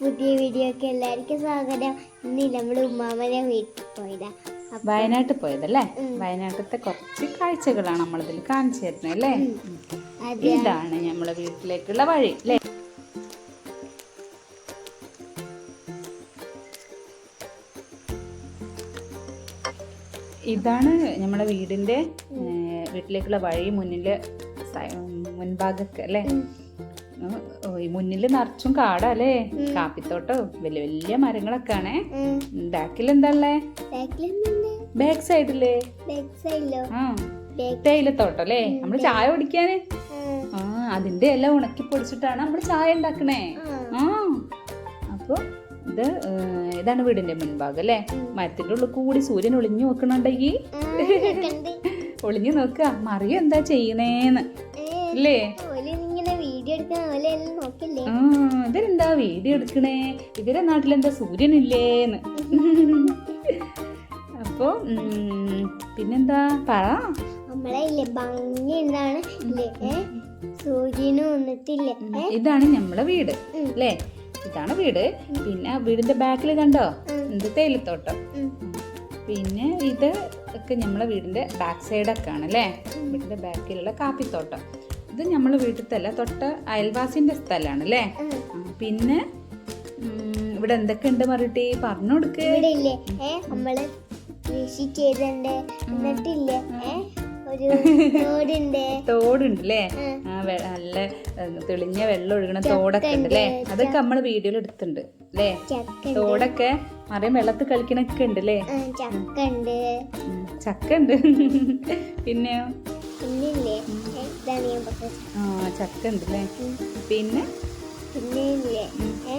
പുതിയ വീഡിയോക്ക് എല്ലാവർക്കും സ്വാഗതം. ഇന്ന് നമ്മൾ ഉമ്മാമനെ വീട്ടിൽ പോയതാ. വയനാട്ട് വയനാട്ടിൽ പോയതല്ലേ? വയനാട്ടിലത്തെ കുറച്ച് കാഴ്ചകളാണ് നമ്മളിതിൽ കാണിച്ചു തരുന്നത് അല്ലേ? ഇതാണ് നമ്മളെ വീട്ടിലേക്കുള്ള വഴി അല്ലേ? ഇതാണ് നമ്മളെ വീടിന്റെ വീട്ടിലേക്കുള്ള വഴി മുന്നിലെ മുൻഭാഗത്ത് അല്ലേ? മുന്നിൽ നിറച്ചും കാടല്ലേ? കാപ്പിത്തോട്ടോ വലിയ വലിയ മരങ്ങളൊക്കെ ആണേ ബാക്കിൽ എന്താ ഉള്ളേ ബാക്ക് സൈഡിലേ. ബാക്ക് സൈഡിലോ? ആ തേയിലത്തോട്ടം അല്ലേ നമ്മൾ ചായ കുടിക്കാന്? ആ അതിന്റെ എല്ലാം ഉണക്കി പൊടിച്ചിട്ടാണ് നമ്മൾ ചായ ഉണ്ടാക്കണേ. ആ. അപ്പൊ ഇത് ഇതാണ് വീടിന്റെ മുൻഭാഗം അല്ലേ? മരത്തിന്റെ ഉള്ളിൽ കൂടി സൂര്യൻ ഒളിഞ്ഞു നോക്കണുണ്ടെങ്കിൽ ഒളിഞ്ഞു നോക്കുക. മറിയ എന്താ ചെയ്യണേന്ന് അല്ലേ വീഡിയോ എടുക്കണേ? ഇവരെ നാട്ടിലെന്താ സൂര്യനില്ലേന്ന്. അപ്പോ പിന്നെന്താ? പറ. നമ്മളെ ഭംഗി എന്താണ്? സൂര്യനും വന്നിട്ടില്ലേ ഇതാണ് നമ്മളെ വീട് അല്ലേ? ഇതാണ് വീട്. പിന്നെ വീടിന്റെ ബാക്കിൽ കണ്ടോ? എന്ത് തേയിലത്തോട്ടം. പിന്നെ ഇത് ഒക്കെ നമ്മളെ വീടിന്റെ ബാക്ക് സൈഡൊക്കെ ആണ് അല്ലേ വീടിന്റെ ബാക്കിലുള്ള കാപ്പിത്തോട്ടം. ഇത് നമ്മളെ വീട്ടിലത്തല്ല തൊട്ട അയൽവാസിന്റെ സ്ഥലമാണ് അല്ലേ പിന്നെ ഇവിടെ എന്തൊക്കെ ഉണ്ട് മറിട്ടി പറഞ്ഞു കൊടുക്ക്. നമ്മൾ കൃഷി ചെയ്തിട്ടുണ്ട് എന്നിട്ടില്ലേ? തോടുണ്ട്. അല്ലേ നല്ല തെളിഞ്ഞ വെള്ളം ഒഴുകണ തോടൊക്കെ ഉണ്ട് അല്ലേ അതൊക്കെ നമ്മൾ വീഡിയോയിൽ എടുത്തിട്ടുണ്ട് അല്ലേ തോടൊക്കെ മറിയം വെള്ളത്തിൽ കളിക്കണൊക്കെ ഉണ്ട് അല്ലേ ആ, ചക്ക ഉണ്ട്. ചക്ക ഉണ്ട്. പിന്നെയോ? ആ ചക്ക ഉണ്ട് അല്ലേ പിന്നെ പിന്നെ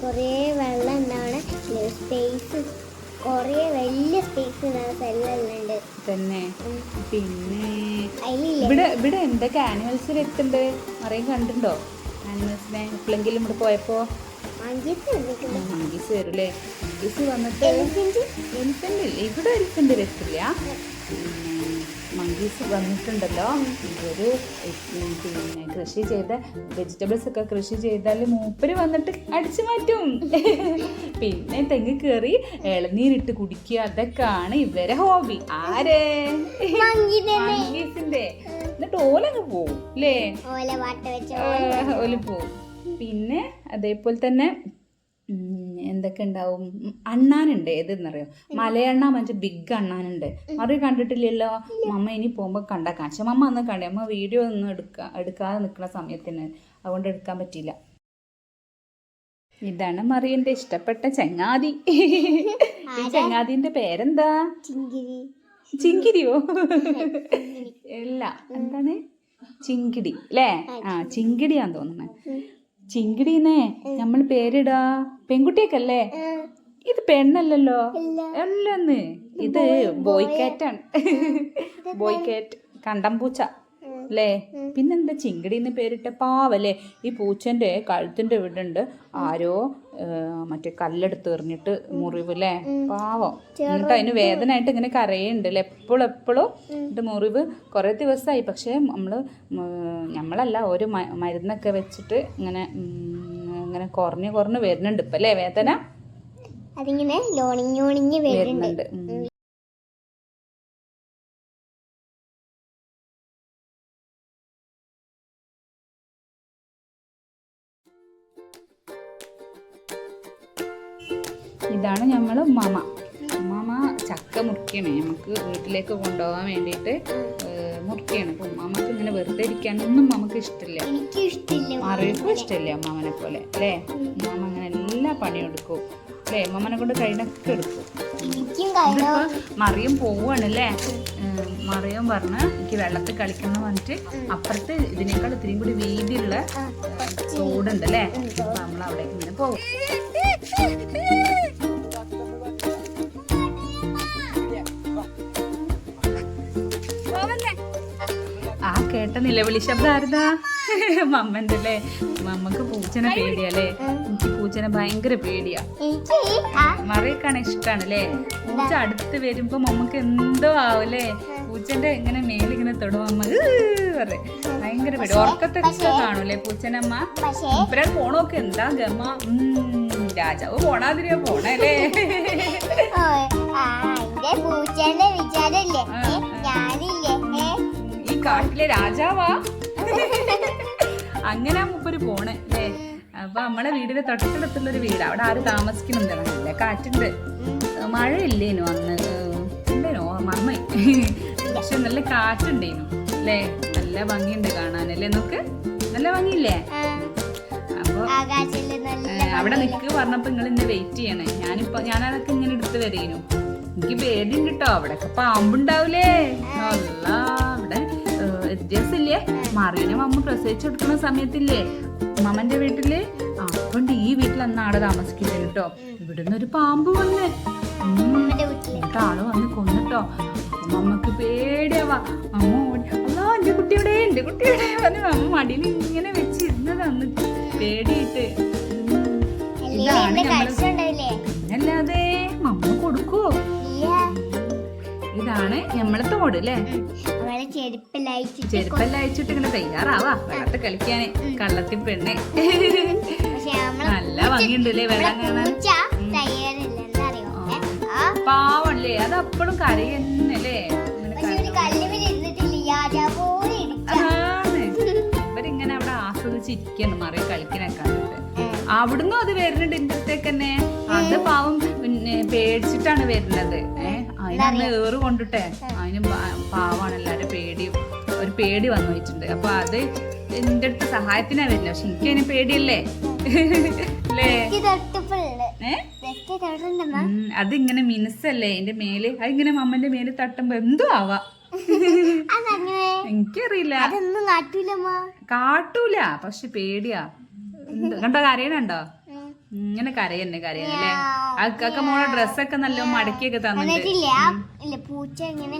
കുറേ വെള്ളം എന്താണ് സ്പേസ് കുറേ വലിയ സ്പേസ് ഉണ്ടാകുന്ന സ്ഥലമെല്ലാം ഉണ്ട്. തന്നെ. പിന്നെ? ഇവിടെ ഇവിടെ എന്തൊക്കെ ആനിമൽസിൽ എത്തുണ്ട് മറിയും കണ്ടുണ്ടോ ആനിമൽസിനെ എപ്പോഴെങ്കിലും ഇവിടെ പോയപ്പോ? മഞ്ചേരി വരും അല്ലേ മങ്കീസ് വന്നിട്ട് എലിഫന്റ് ഇവിടെ എലിഫന്റ് വരത്തില്ല. മങ്കീസ് വന്നിട്ടുണ്ടല്ലോ. ഇതൊരു പിന്നെ കൃഷി ചെയ്ത വെജിറ്റബിൾസ് ഒക്കെ കൃഷി ചെയ്താൽ മൂപ്പര് വന്നിട്ട് അടിച്ചു മാറ്റും. പിന്നെ തെങ്ങ് കയറി ഇളനീരിട്ട് കുടിക്കുക അതൊക്കെയാണ് ഇവരെ ഹോബി ആരെ? മങ്കീസിന്റെ എന്നിട്ട് ഓലങ്ങ് പോവും അല്ലേ ഓല പോവും. പിന്നെ അതേപോലെ തന്നെ എന്തൊക്കെ ഉണ്ടാവും? അണ്ണാനുണ്ട്. ഏതെന്നറിയോ? മലയണ്ണ മറ്റേ ബിഗ് അണ്ണാനുണ്ട്. മറി കണ്ടിട്ടില്ലല്ലോ? മമ്മ ഇനി പോകുമ്പോൾ കണ്ടാ കാണിച്ച. മമ്മ അന്ന് കണ്ടേ. അമ്മ വീഡിയോ ഒന്നും എടുക്കാ എടുക്കാതെ നിൽക്കുന്ന സമയത്തിന്. അതുകൊണ്ട് എടുക്കാൻ പറ്റിയില്ല. ഇതാണ് മറിയന്റെ ഇഷ്ടപ്പെട്ട ചങ്ങാതി. ഈ ചങ്ങാതിന്റെ പേരെന്താ? ചിങ്കിരി. ചിങ്കിരിയോ? അല്ല എന്താണ്? ചിങ്കിടി. അല്ലേ ആ ചിങ്കിടിയാന്ന് തോന്നുന്നത് ചിങ്കിടിന്നേ നമ്മൾ പേരിടാ. പെൺകുട്ടിയൊക്കല്ലേ ഇത് പെണ്ണല്ലല്ലോ. അല്ലെന്ന്. ഇത് ബോയ്ക്കാറ്റാണ്. ബോയ്ക്കാറ്റ് ബോയ് കാറ്റ് കണ്ടംപൂച്ച. അല്ലേ പിന്നെന്താ? ചിങ്കിടിന്ന് പേരിട്ട പാവല്ലേ? ഈ പൂച്ചന്റെ കഴുത്തിന്റെ ഇവിടുണ്ട്. ആരോ മറ്റേ കല്ലെടുത്ത് എറിഞ്ഞിട്ട് മുറിവ് അല്ലേ പാവം. എന്നിട്ട് അതിന് വേദനയായിട്ട് ഇങ്ങനെ കരയുണ്ട് അല്ലേ എപ്പോഴും എപ്പോഴും എന്നിട്ട് മുറിവ് കുറേ ദിവസമായി പക്ഷേ നമ്മൾ നമ്മളല്ല ഒരു മരുന്നൊക്കെ വെച്ചിട്ട് ഇങ്ങനെ ഇങ്ങനെ കുറഞ്ഞ് കുറഞ്ഞ് വരുന്നുണ്ട്. ഇപ്പം അല്ലേ വേദന അതിങ്ങനെ ലോണിഞ്ഞോണിഞ്ഞ് വരുന്നുണ്ട്. നമ്മൾ മമ. ഉമ്മാമ ചക്ക മുറിക്കണേ. നമുക്ക് വീട്ടിലേക്ക് കൊണ്ടുപോകാൻ വേണ്ടിയിട്ട് മുറിക്കണം. മുറിക്കയാണ് അപ്പം ഉമ്മാമക്ക് ഇങ്ങനെ വെറുതെ ഇരിക്കാനൊന്നും നമുക്ക് ഇഷ്ടമില്ല അറിയക്കും ഇഷ്ടമില്ല അമ്മാമനെ പോലെ അല്ലേ? ഉമ്മാമ അങ്ങനെ എല്ലാ പണിയും എടുക്കും അല്ലേ? അമ്മമ്മനെ കൊണ്ട് കഴിഞ്ഞൊക്കെ എടുക്കും. മറിയം പോവാണല്ലേ ഉം, മറിയം പറഞ്ഞ് എനിക്ക് വെള്ളത്തിൽ കളിക്കണം പറഞ്ഞിട്ട് അപ്പുറത്ത് ഇതിനേക്കാൾ ഇത്തിരിയും കൂടി വീതിയുള്ള തോടുണ്ട് അല്ലേ? അപ്പൊ നമ്മൾ അവിടേക്ക് ഇങ്ങനെ പോകും കേട്ട നിലവിളി ശബ്ദം ആരുതാ? മമ്മന്റെ അല്ലേ മമ്മക്ക് പൂച്ചനെ പേടിയല്ലേ? എനിക്ക് പൂച്ചനെ ഭയങ്കര പേടിയാ. മറിയക്കാണ് ഇഷ്ടാണ് അല്ലേ പൂച്ച അടുത്ത് വരുമ്പോ മമ്മക്ക് എന്തോ ആവല്ലേ? പൂച്ചന്റെ ഇങ്ങനെ മേലിങ്ങനെ തൊടും അമ്മ. പറയും. ഭയങ്കര പേടി. ഉറക്കത്തൊക്കെ കാണൂലേ പൂച്ചനമ്മ? ഇപ്പഴാണ് പോണോക്കെ എന്താ ഗമ്മ രാജാവ് പോണാതിരിയാ പോണല്ലേ പൂച്ചന്റെ വിചാരല്ലേ കാട്ടിലെ രാജാവാ. അങ്ങനെ മുപ്പൊരു പോണേ അല്ലേ? അപ്പൊ നമ്മളെ വീടിന്റെ തൊട്ടടുത്തുള്ള ഒരു വീട്. അവിടെ ആര് താമസിക്കുന്നുണ്ടല്ലേ നല്ല കാറ്റുണ്ട്. മഴയില്ലേനു അന്ന്. ഉണ്ടേനോ? മർമ്മ. പക്ഷെ നല്ല കാറ്റുണ്ടേനു അല്ലേ? നല്ല ഭംഗിയുണ്ട് കാണാനല്ലേ നോക്ക്? നല്ല ഭംഗിയില്ലേ? അപ്പൊ നല്ല അവിടെ നിക്ക് പറഞ്ഞപ്പോ നിങ്ങൾ ഇന്ന് വെയിറ്റ് ചെയ്യണേ. ഞാനിപ്പോ ഞാനതൊക്കെ ഇങ്ങനെ എടുത്ത് വരേനു. എനിക്ക് പേടിയുണ്ട് കേട്ടോ അവിടെയൊക്കെ പാമ്പുണ്ടാവൂലേ? അല്ല അവിടെ ഇല്ലേ മറിയനും അമ്മ പ്രസവിച്ചു കൊടുക്കുന്ന സമയത്തില്ലേ? മമ്മന്റെ വീട്ടിൽ? അതുകൊണ്ട് ഈ വീട്ടിൽ അന്ന് ആടെ താമസിക്കില്ല കേട്ടോ. ഇവിടുന്ന് ഒരു പാമ്പ് വന്ന്. എന്നിട്ട് ആൾ വന്ന് കൊന്നിട്ടോ. അമ്മയ്ക്ക് പേടിയാവാ. അമ്മ ഓടി അല്ലാ എന്റെ കുട്ടിയുടെ എന്റെ കുട്ടിയുടെ പറഞ്ഞു അമ്മ മടിയിൽ ഇങ്ങനെ വെച്ചിരുന്നത് അന്ന് പേടിയിട്ട് ഇതാണ് അല്ലാതെ മമ്മ കൊടുക്കുവോ? ഇതാണ് നമ്മളെ തോട് അല്ലേ ചെരുപ്പെല്ലാം അയച്ചിട്ട് ഇങ്ങനെ തയ്യാറാവാ. വെള്ളത്തിൽ കളിക്കാന്. കള്ളത്തി പെണ്ണെ. നല്ല ഭംഗിയുണ്ട് അല്ലേ വെള്ളം കാണാൻ? പാവല്ലേ? അത് അപ്പോഴും ആണ്. ഇവരിങ്ങനെ അവിടെ ആസ്വദിച്ചിരിക്കുന്നു മറിയ കളിക്കിനൊക്കെ കണ്ടിട്ട്. അവിടുന്ന് അത് വരുന്നുണ്ട് ഇന്നത്തേക്കന്നെ അടുത്തേക്ക് തന്നെ അത് പാവം പേടിച്ചിട്ടാണ് വരുന്നത്. ഏഹ് അതിനന്ന് ഏറ് കൊണ്ടിട്ടെ. അതിന് പാവാണ് എല്ലാരും പേടി ഒരു പേടി വന്നു വെച്ചിട്ടുണ്ട് അപ്പൊ അത് എന്റെ അടുത്ത് സഹായത്തിനാ വരുന്നത്. പക്ഷെ എനിക്ക് അതിന് പേടിയല്ലേ? അതിങ്ങനെ മിനുസല്ലേ? എന്റെ മേൽ അതിങ്ങനെ മമ്മന്റെ മേൽ തട്ടുമ്പോ എന്തോ ആവാ. എനിക്കറിയില്ല. കാട്ടൂല. പക്ഷെ പേടിയാ. കണ്ടോ? കരയണുണ്ടോ? ഇങ്ങനെ കരയന്നെ കരയന്നല്ലേ അക്കൊക്കെ മോളെ ഡ്രസ്സൊക്കെ നല്ല മടക്കിയൊക്കെ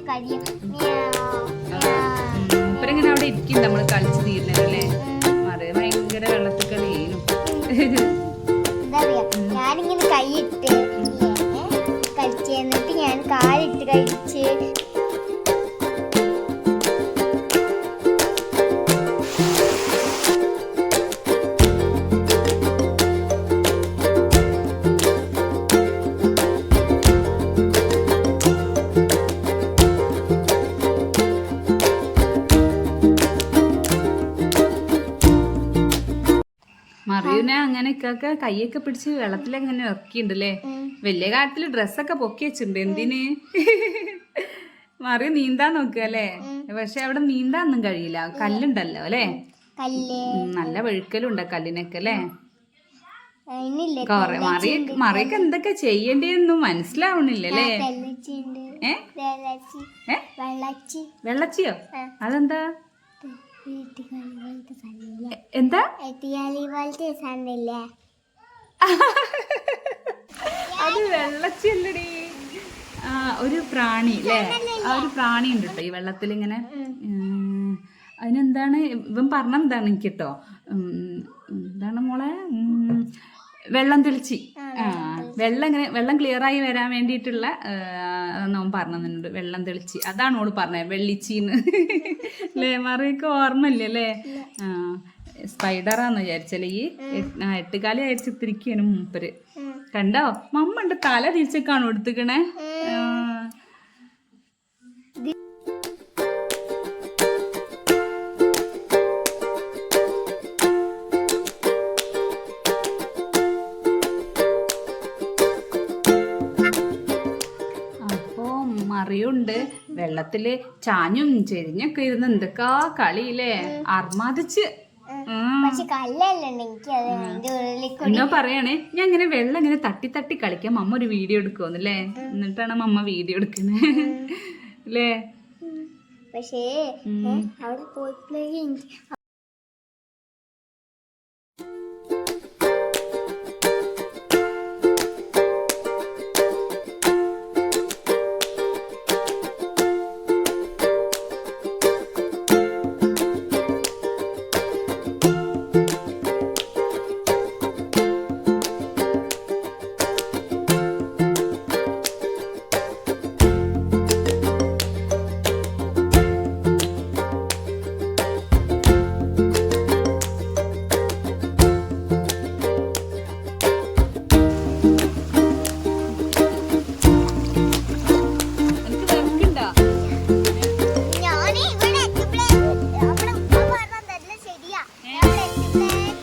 കഴിയും മൂപ്പരിങ്ങനെ അവിടെ ഇരിക്കും നമ്മൾ കളിച്ചു തീരുന്നല്ലേ മറിയ ഭയങ്കര വെള്ളത്തിൽ വീണു. ഞാനിങ്ങനെ കൈയിട്ട് കളിച്ചു. എന്നിട്ട് ഞാൻ കാലിട്ട് കഴിച്ച് അങ്ങനെ ഇക്കൊക്കെ കൈയൊക്കെ പിടിച്ച് വെള്ളത്തിലൊക്കെ ഇങ്ങനെ ഇറക്കിണ്ടല്ലേ വലിയ കാര്യത്തിൽ ഡ്രസ്സൊക്കെ പൊക്കി വെച്ചിട്ടുണ്ട്. എന്തിന്? മറി നീന്താൻ നോക്കുക അല്ലേ? പക്ഷെ അവിടെ നീന്താനൊന്നും കഴിയില്ല. കല്ലുണ്ടല്ലോ അല്ലേ? നല്ല വഴുക്കലുണ്ട് കല്ലിനൊക്കെ അല്ലേ? കൊറേ മറി മറിയൊക്കെ എന്തൊക്കെ ചെയ്യേണ്ടിയെന്നും മനസ്സിലാവണില്ല അല്ലേ ഏ? വെള്ളച്ചിയോ? അതെന്താ? എന്താ? അത് വെള്ളച്ചെല്ലടി ആ ഒരു പ്രാണി അല്ലേ ആ ഒരു പ്രാണി ഉണ്ട് കേട്ടോ ഈ വെള്ളത്തിൽ ഇങ്ങനെ അതിനെന്താണ്? ഇവൻ പറഞ്ഞെന്താണ് എനിക്ക് കേട്ടോ എന്താണ് മോളെ? വെള്ളം തെളിച്ചി. ആ വെള്ളം ഇങ്ങനെ വെള്ളം ക്ലിയർ ആയി വരാൻ വേണ്ടിയിട്ടുള്ള അതൊന്നും അവൻ പറഞ്ഞിട്ടുണ്ട്. വെള്ളം തെളിച്ചി. അതാണ് ഓൾ പറഞ്ഞത് വെള്ളിച്ചിന്ന്. അല്ലേ മറിയൊക്കെ ഓർമ്മയില്ലേ അല്ലേ ആ സ്പൈഡറാന്ന് വിചാരിച്ചല്ലേ ഈ ആ, എട്ടുകാലി അയച്ചിത്തിരിക്കാണ് മൂപ്പര്. കണ്ടോ? മമ്മന്റെ തല തിരിച്ചേക്കാണോ എടുത്തുക്കണേ. മറിയുണ്ട് വെള്ളത്തിൽ ചാഞ്ഞും ചെരിഞ്ഞൊക്കെ ഇരുന്ന് എന്തൊക്കെ കളിയില്ലേ? അർമാദിച്ച്. എന്നാ പറയണേ ഞാൻ ഇങ്ങനെ വെള്ളം ഇങ്ങനെ തട്ടി തട്ടി കളിക്കാം മമ്മ ഒരു വീഡിയോ എടുക്കുമെന്നല്ലേ എന്നിട്ടാണ് മമ്മ വീഡിയോ എടുക്കുന്നത് അല്ലേ പക്ഷേ അവിടെ പോയപ്പോഴേ എനിക്ക്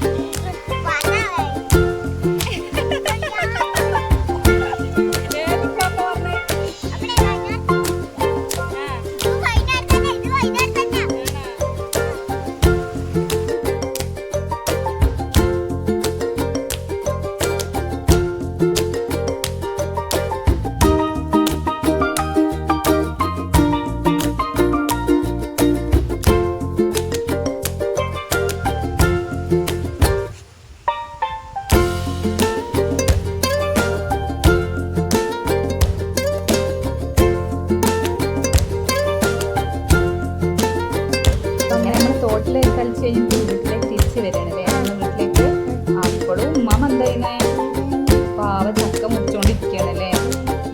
പാവ ചക്ക മുറിച്ചോണ്ടിരിക്കുകയാണല്ലേ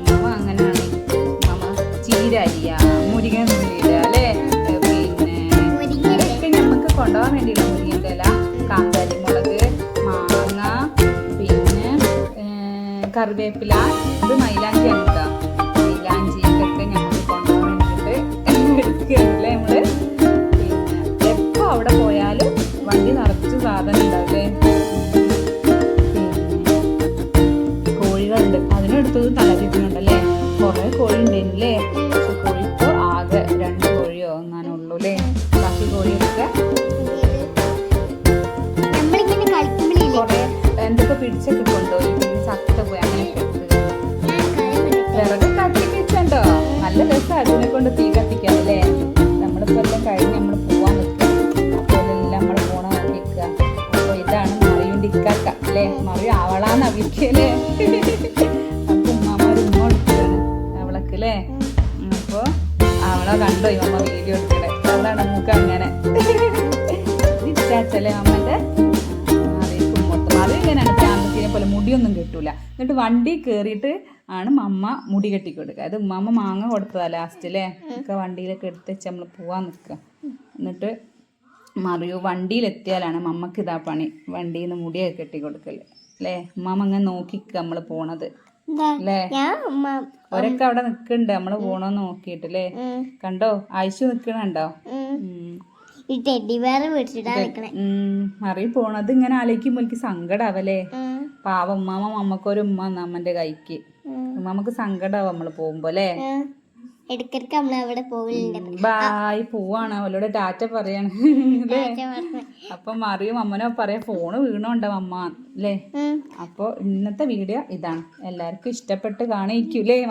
ഉമ്മ അങ്ങനെയാണ് ഉമ്മ ചീര അരിയ മുരിങ്ങ നുള്ളിയിടുക അല്ലേ? പിന്നെ ഇതൊക്കെ നമുക്ക് കൊണ്ടുപോകാൻ വേണ്ടിയുള്ള മുരിങ്ങന്റെ ഇല കാന്താരി മുളക് മാങ്ങ പിന്നെ കറിവേപ്പില ഇത് മൈലാഞ്ചി ആണ് കേട്ടോ മൈലാഞ്ചി ഇതൊക്കെ ഞങ്ങൾക്ക് കൊണ്ടുപോകാൻ വേണ്ടിയിട്ട് എടുക്കുകയല്ലേ നമ്മൾ? പിന്നെ എപ്പോ അവിടെ പോയാലും വണ്ടി നിറച്ച് സാധനം ഉണ്ടാവില്ലേ നല്ല രസം അതിനെ കൊണ്ട് തീ കത്തിക്കാം പോലെ കിട്ടൂല. എന്നിട്ട് വണ്ടി കയറിയിട്ട് ആണ് മമ്മ മുടി കെട്ടി കൊടുക്കുക അത് അമ്മ മാങ്ങ കൊടുത്തതാ ലാസ്റ്റ് അല്ലേ ഒക്കെ വണ്ടിയിലൊക്കെ എടുത്ത് വെച്ച് നമ്മൾ പോവാൻ നിൽക്കുക എന്നിട്ട് മറിയോ വണ്ടിയിലെത്തിയാലാണ് മമ്മക്ക് ഇതാ പണി. വണ്ടിയിൽ നിന്ന് മുടിയൊക്കെ കെട്ടി കൊടുക്കൽ അല്ലേ? അമ്മ അങ്ങനെ നോക്കിക്ക നമ്മൾ പോണത്. അല്ലേ? ഒരൊക്കെ അവിടെ നിൽക്കുന്നുണ്ട് നമ്മൾ പോണോന്ന് നോക്കിട്ട് അല്ലേ? കണ്ടോ? ആയിഷു നിക്കണുണ്ടോ? മറി പോണത് ഇങ്ങനെ ആലോചിക്കുമ്പോൾ എനിക്ക് സങ്കടാവല്ലേ? പാവം ഉമ്മാമ മമ്മക്കൊരു ഉമ്മ നമ്മന്റെ കൈക്ക്. ഉമ്മാമക്ക് സങ്കടാവും നമ്മൾ പോകുമ്പോ അല്ലേ. ഇടയ്ക്കിടയ്ക്ക് നമ്മൾ അവിടെ പോകലുണ്ട് ബായ് പോവാണ്. അവളോട് ടാറ്റ പറയാണ്. അപ്പൊ മറിയും അമ്മനോ പറയാ ഫോണ് വീണോണ്ടോ അമ്മ. അല്ലേ? അപ്പൊ ഇന്നത്തെ വീഡിയോ ഇതാണ്. എല്ലാവർക്കും ഇഷ്ടപ്പെട്ട് കാണിക്കൂലേ